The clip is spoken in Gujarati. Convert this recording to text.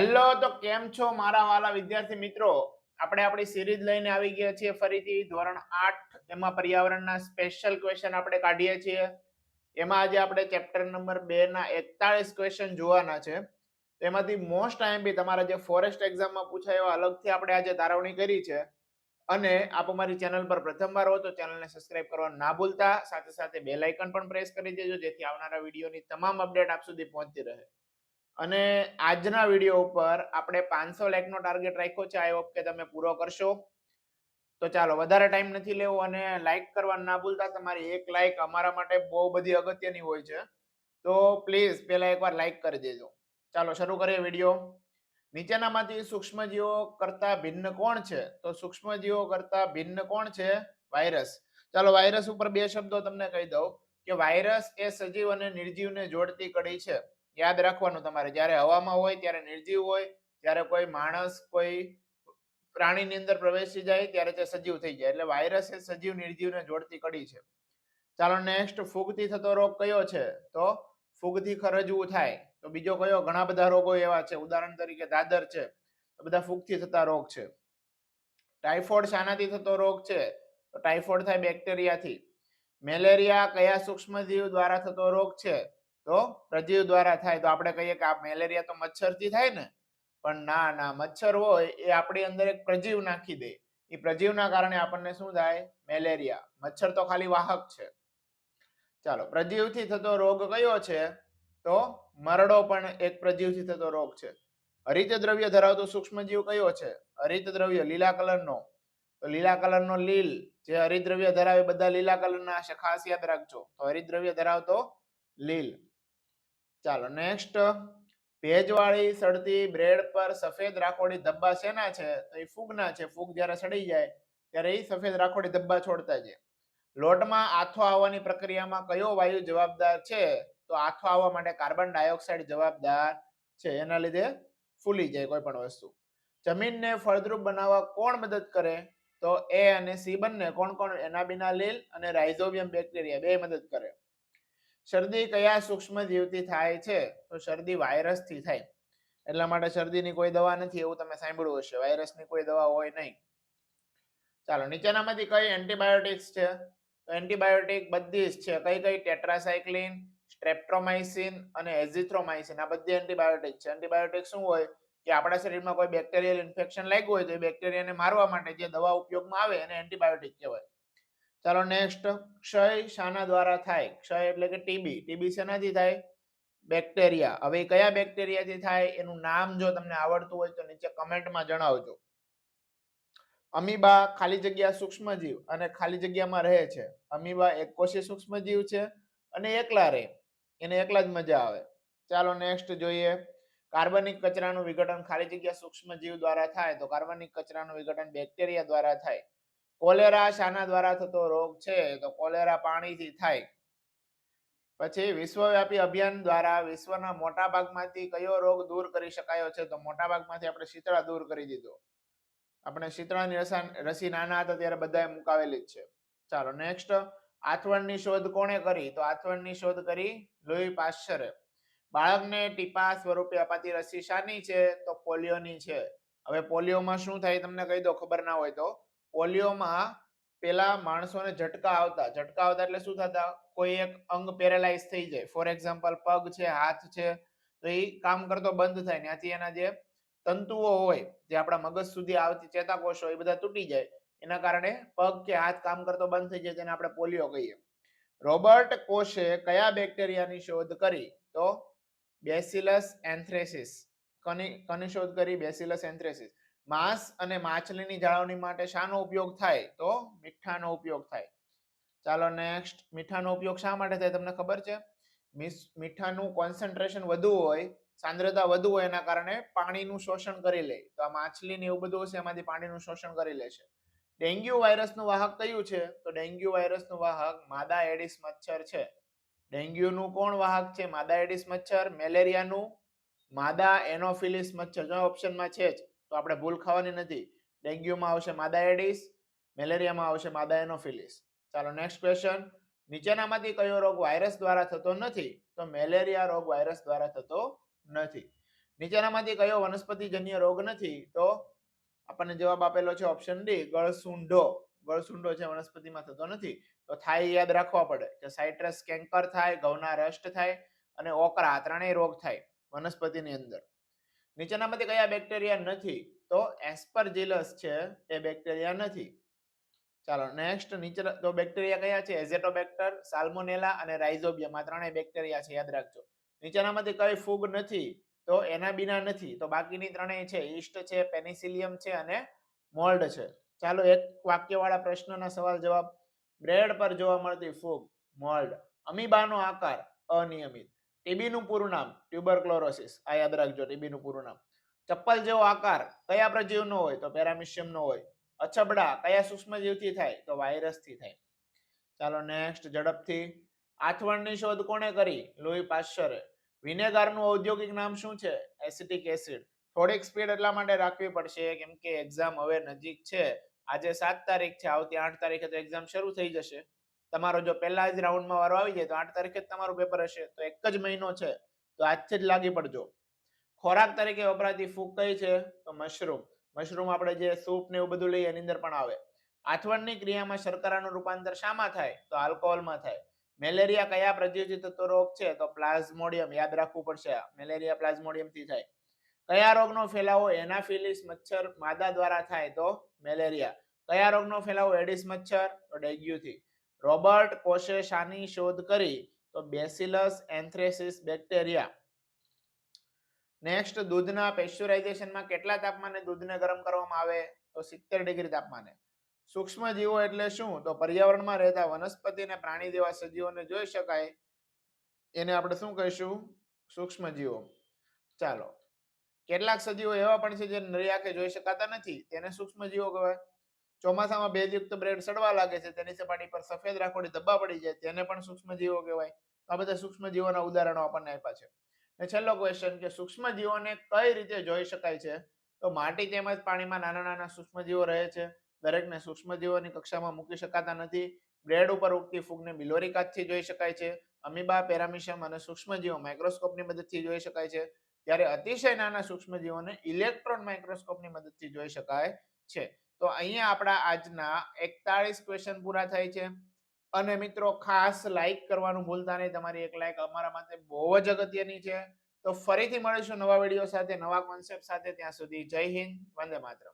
હેલો તો કેમ છો મારા વાલા વિદ્યાર્થી મિત્રો? આપણે આપણી સિરીઝ લઈને આવી ગયા છીએ ફરીથી ધોરણ આઠ. એમાં પર્યાવરણના સ્પેશિયલ ક્વેશ્ચન આપણે કાઢીએ છીએ. એમાં આજે આપણે ચેપ્ટર નંબર બે ના એકતાળીસ ક્વેશ્ચન જોવાના છે. એમાંથી મોસ્ટ બી તમારા જે ફોરેસ્ટ એક્ઝામમાં પૂછાય એવા અલગથી આપણે આજે તારવણી કરી છે. અને આપ અમારી ચેનલ પર પ્રથમવાર હો તો ચેનલને સબસ્ક્રાઇબ કરવા ના ભૂલતા. સાથે સાથે બેલ આઇકન પણ પ્રેસ કરી દેજો, જેથી આવનારા વિડીયોની તમામ અપડેટ આપ સુધી પહોંચતી રહે. અને આજના વીડિયો ઉપર આપણે પાંચસો લાઈકનો ટાર્ગેટ રાખ્યો છે આઈ હોપ કે તમે પૂરો કરશો. તો ચાલો, વધારે ટાઈમ નથી લેવો અને લાઈક કરવા ના ભૂલતા, તમારી એક લાઈક અમારા માટે બહુ બધી અગત્યની હોય છે. તો પ્લીઝ પેલા એકવાર લાઈક કરી દેજો. ચાલો, શરૂ કરીએ વીડિયો નીચેનામાંથી સૂક્ષ્મજીવો કરતા ભિન્ન કોણ છે? તો સૂક્ષ્મજીવો કરતા ભિન્ન કોણ છે? વાયરસ ચાલો વાયરસ ઉપર બે શબ્દો તમને કહી દઉં કે વાયરસ એ સજીવ અને નિર્જીવને જોડતી કડી છે. યાદ રાખવાનું તમારે. જ્યારે હવામાં હોય, ત્યારે નિર્જીવ હોય, જ્યારે કોઈ માણસ, કોઈ પ્રાણીની અંદર પ્રવેશી જાય, ત્યારે તે સજીવ થઈ જાય. એટલે વાયરસ એ સજીવ નિર્જીવને જોડતી કડી છે. ચાલો નેક્સ્ટ ફૂગથી થતો રોગ કયો છે? તો ફૂગથી ખરજવું થાય. તો બીજો કયો? ઘણા બધા રોગો એવા છે. ઉદાહરણ તરીકે દાદર છે. તો બધા ફૂગથી થતા રોગ છે. ટાઇફોઇડ શાનાથી થતો રોગ છે. તો ટાઇફોઇડ થાય બેક્ટેરિયાથી મેલેરિયા કયા સૂક્ષ્મજીવ દ્વારા થતો રોગ છે? તો પ્રજીવ દ્વારા થાય. તો આપણે કહીએ કે આ મેલેરિયા તો મચ્છરથી થાય ને? પણ ના ના, મચ્છર હોય એ આપણી અંદર એક પ્રજીવ નાખી દે. એ પ્રજીવના કારણે આપણને શું થાય? મેલેરિયા. મચ્છર તો ખાલી વાહક છે. ચાલો, પ્રજીવથી થતો રોગ કયો છે? તો મરડો પણ એક પ્રજીવથી થતો રોગ છે. હરિત દ્રવ્ય ધરાવતો સૂક્ષ્મજીવ કયો છે? હરિત દ્રવ્ય, લીલા કલરનો. તો લીલા કલરનો લીલ. જે હરિત દ્રવ્ય ધરાવે બધા લીલા કલરના હશે ખાસ યાદ રાખજો. તો હરિત દ્રવ્ય ધરાવતો લીલ. ચાલો નેક્સ્ટ ભેજવાળી સડતી બ્રેડ પર સફેદ રાખોડી ધબ્બા શેના છે? તો એ ફૂગના છે. ફૂગ જ્યારે સડી જાય, ત્યારે એ સફેદ રાખોડી ધબ્બા છોડતા છે લોટમાં આથો આવવાની પ્રક્રિયામાં કયો વાયુ જવાબદાર છે? તો આથો આવવા માટે કાર્બન ડાયોક્સાઇડ જવાબદાર છે. એના લીધે ફૂલી જાય કોઈ પણ વસ્તુ. જમીનને ફળદ્રુપ બનાવવા કોણ મદદ કરે? તો એ અને સી બંને. કોણ કોણ? એનાબિનાલીલ અને રાઇઝોબિયમ બેક્ટેરિયા. બે મદદ કરે. શરદી કયા સૂક્ષ્મ જીવથી થાય છે? તો શરદી વાયરસથી થાય. એટલા માટે શરદીની કોઈ દવા નથી એવું તમે સાંભળ્યું હશે. વાયરસની કોઈ દવા હોય નહીં. ચાલો, નીચેનામાંથી કઈ એન્ટીબાયોટિક્સ છે? તો એન્ટીબાયોટિક બધી જ છે. કઈ કઈ? ટેટ્રાસાયક્લિન સ્ટ્રેપ્ટ્રોમાઇસિન અને એઝિથ્રોમાઇસિન આ બધી એન્ટીબાયોટિક છે. એન્ટીબાયોટિક શું હોય? કે આપણા શરીરમાં કોઈ બેક્ટેરિયલ ઇન્ફેક્શન લાગ્યું હોય તો એ બેક્ટેરિયાને મારવા માટે જે દવા ઉપયોગમાં આવે એને એન્ટીબાયોટિક કહેવાય. ચાલો નેક્સ્ટ ક્ષય શાના દ્વારા થાય? ક્ષય એટલે કે ટીબી ટીબી શેનાથી થાય? બેક્ટેરિયા હવે કયા બેક્ટેરિયાથી થાય? એનું નામ જો તમને આવડતું હોય તો નીચે કમેન્ટમાં જણાવજો. અમીબા ખાલી જગ્યા સૂક્ષ્મજીવ અને ખાલી જગ્યામાં રહે છે. અમીબા એક કોષી સૂક્ષ્મજીવ છે અને એકલા રહે. એને એકલા જ મજા આવે. ચાલો નેક્સ્ટ જોઈએ. કાર્બનિક કચરાનું વિઘટન ખાલી જગ્યા સૂક્ષ્મજીવ દ્વારા થાય તો કાર્બનિક કચરાનું વિઘટન બેક્ટેરિયા દ્વારા થાય. કોલેરા શાના દ્વારા થતો રોગ છે, તો કોલેરા પાણીથી થાય. પછી વિશ્વવ્યાપી અભિયાન દ્વારા વિશ્વના મોટા ભાગમાંથી કયો રોગ દૂર કરી શકાયો છે? તો મોટા ભાગમાંથી આપણે શીતળા દૂર કરી દીધો. આપણે શીતળાની રસા નાના હતા ત્યારે બધાએ મુકાવેલી જ છે. ચાલો નેક્સ્ટ આથવણની શોધ કોણે કરી? તો આથવણની શોધ કરી લોહી પાશ્ચરે. બાળકને ટીપા સ્વરૂપે અપાતી રસી શાની છે? તો પોલિયોની છે. હવે પોલિયોમાં શું થાય? તમને કહી દો, ખબર ના હોય તો. પોલિયોમાં પેલા માણસોને ઝટકા આવતા. ઝટકા આવતા એટલે શું થતા? કોઈ એક અંગ પેરેલાઇઝ થઈ જાય. ફોર એક્ઝામ્પલ પગ છે, હાથ છે, તો એ કામ કરતો બંધ થાય. ત્યાંથી એના જે તંતુઓ હોય, જે આપણા મગજ સુધી આવતી ચેતાકોષો, એ બધા તૂટી જાય. એના કારણે પગ કે હાથ કામ કરતો બંધ થઈ જાય તેને આપણે પોલિયો કહીએ. રોબર્ટ કોશે કયા બેક્ટેરિયાની શોધ કરી? તો બેસિલસ એન્થ્રેસિસ. કની કની શોધ કરી? Bacillus anthracis. માંસ અને માછલીની જાળવણી માટે શાનો ઉપયોગ થાય તો મીઠાનો ઉપયોગ થાય. ચાલો નેક્સ્ટ મીઠાનો ઉપયોગ શા માટે થાય તમને ખબર છે? મીઠાનું કોન્સન્ટ્રેશન વધુ હોય, સાંદ્રતા વધુ હોય એના કારણે પાણીનું શોષણ કરી લે. તો આ માછલી ને એવું બધું હશે, એમાંથી પાણીનું શોષણ કરી લેશે ડેન્ગ્યુ વાયરસનું વાહક કયું છે? તો ડેન્ગ્યુ વાયરસનું વાહક માદા એડિસ મચ્છર છે. ડેન્ગ્યુનું કોણ વાહક છે? માદા એડિસ મચ્છર. મેલેરિયાનું માદા એનોફિલિસ મચ્છર. જો ઓપ્શનમાં છે જ. તો આપણે ભૂલ ખાવાની નથી. ડેન્ગ્યુમાં આવશે માદા એડિસ મેલેરિયામાં આવશે માદા એનોફિલિસ ચાલો નેક્સ્ટ ક્વેશ્ચન નીચેનામાંથી કયો રોગ વાયરસ દ્વારા થતો નથી? તો મેલેરિયા રોગ વાયરસ દ્વારા થતો નથી. નીચેનામાંથી કયો વનસ્પતિજન્ય રોગ નથી? તો આપણને જવાબ આપેલો છે ઓપ્શન ડી ગળસુંઢો ગળસુંઢો છે વનસ્પતિમાં થતો નથી. તો થાય યાદ રાખવા પડે કે સાઇટ્રસ કેન્કર થાય, ઘઉંના રસ્ટ થાય અને ઓકરા ત્રણેય રોગ થાય વનસ્પતિની અંદર. નીચેનામાંથી કયા બેક્ટેરિયા નથી, તો એસ્પરજિલસ છે, એ બેક્ટેરિયા નથી. ચાલો નેક્સ્ટ નીચે તો બેક્ટેરિયા કયા છે? એઝેટોબેક્ટર સાલ્મોનેલા અને રાઇઝોબિયમ આ ત્રણેય બેક્ટેરિયા છે, યાદ રાખજો. નીચેનામાંથી કઈ ફૂગ નથી, તો એના બિના નથી, તો બાકીની ત્રણેય છે ઈસ્ટ છે પેનિસિલિયમ છે અને મોલ્ડ છે. ચાલો, એક વાક્યવાળા પ્રશ્નના સવાલ જવાબ. બ્રેડ પર જોવા મળતી ફૂગ મોલ્ડ અમીબાનો આકાર, અનિયમિત. ટીબી નું પૂરું નામ ટ્યુબરક્લોરોસિસ આ યાદ રાખજો ટીબી નું પૂરું નામ. ચપ્પલ જેવો આકાર, કયા પ્રજીવનો હોય, તો પેરામિશિયમનો હોય. અછબડા, કયા સૂક્ષ્મજીવથી થાય, તો વાયરસથી થાય. ચાલો નેક્સ્ટ ઝડપથી. આથવણની શોધ કોણે કરી? લોહી પાશ્ચરે. વિનેગારનું ઔદ્યોગિક નામ શું છે? Acetic acid. થોડીક સ્પીડ એટલા માટે રાખવી પડશે, કેમ કે એક્ઝામ હવે નજીક છે. આજે સાત તારીખ છે, આવતી આઠ તારીખે તો એક્ઝામ શરૂ થઈ જશે. તમારો જો પહેલા જ રાઉન્ડમાં વારો આવી જાય તો આઠ તારીખે જ તમારું પેપર હશે. તો એક જ મહિનો છે. તો આજથી જ લાગી પડજો. ખોરાક તરીકે વપરાતી ફૂગ કઈ છે? તો મશરૂમ. મશરૂમ આપણે જે સૂપ ને એવું બધું લઈએ એની અંદર પણ આવે. આથવણની ક્રિયામાં શર્કરાનું રૂપાંતર શામાં થાય? તો આલ્કોહોલમાં થાય. મેલેરિયા કયા પ્રજીવથી થતો રોગ છે? તો પ્લાઝ્મોડિયમ. યાદ રાખવું પડશે મેલેરિયા પ્લાઝ્મોડિયમથી થાય. કયા રોગનો ફેલાવો એનાફિલિસ મચ્છર માદા દ્વારા થાય? તો મેલેરિયા. કયા રોગનો ફેલાવો એડિસ મચ્છર? તો ડેન્ગ્યુથી. રોબર્ટ કોશે શાની શોધ કરી તો બેસિલસ એન્થ્રેસિસ બેક્ટેરિયા. નેક્સ્ટ દૂધના પેસ્ચ્યુરાઇઝેશનમાં કેટલા તાપમાને દૂધને ગરમ કરવામાં આવે? તો સિત્તેર ડિગ્રી તાપમાને. સૂક્ષ્મ જીવો એટલે શું? તો પર્યાવરણમાં રહેતા વનસ્પતિ અને પ્રાણી જેવા સજીવોને જોઈ શકાય. એને આપણે શું કહીશું? સૂક્ષ્મ જીવો ચાલો. કેટલાક સજીવો એવા પણ છે જે નરી આંખે જોઈ શકાતા નથી. તેને સૂક્ષ્મ જીવો કહેવાય. ચોમાસામાં ભેજયુક્ત બ્રેડ સડવા લાગે છે, તેની સપાટી પર સફેદ રાખોડી ધબ્બા પડી જાય તેને પણ સૂક્ષ્મજીવો કહેવાય. આ બધા સૂક્ષ્મજીવોના ઉદાહરણો આપણને આપ્યા છે. ને છેલ્લો ક્વેશ્ચન કે સૂક્ષ્મજીવોને કઈ રીતે જોઈ શકાય છે? તો માટી તેમજ પાણીમાં નાના નાના સૂક્ષ્મજીવો રહે છે. દરેકને સૂક્ષ્મજીવોની કક્ષામાં મૂકી શકાતા નથી. બ્રેડ ઉપર ઉગતી ફૂગને બિલોરી કાચથી જોઈ શકાય છે. અમીબા પેરામિશમ અને સૂક્ષ્મજીવો માઇક્રોસ્કોપની મદદથી જોઈ શકાય છે. ત્યારે અતિશય નાના સૂક્ષ્મજીવોને ઇલેક્ટ્રોન માઇક્રોસ્કોપની મદદથી જોઈ શકાય છે. તો અહીંયા આપણા આજના એકતાળીસ ક્વેશ્ચન પૂરા થાય છે. અને મિત્રો, ખાસ લાઈક કરવાનું ભૂલતા નહીં. તમારી એક લાઈક અમારા માટે બહુ જ અગત્યની છે. તો ફરીથી મળીશું નવા વીડિયો સાથે, નવા કોન્સેપ્ટ સાથે. ત્યાં સુધી જય હિન્દ, વંદે માતરમ.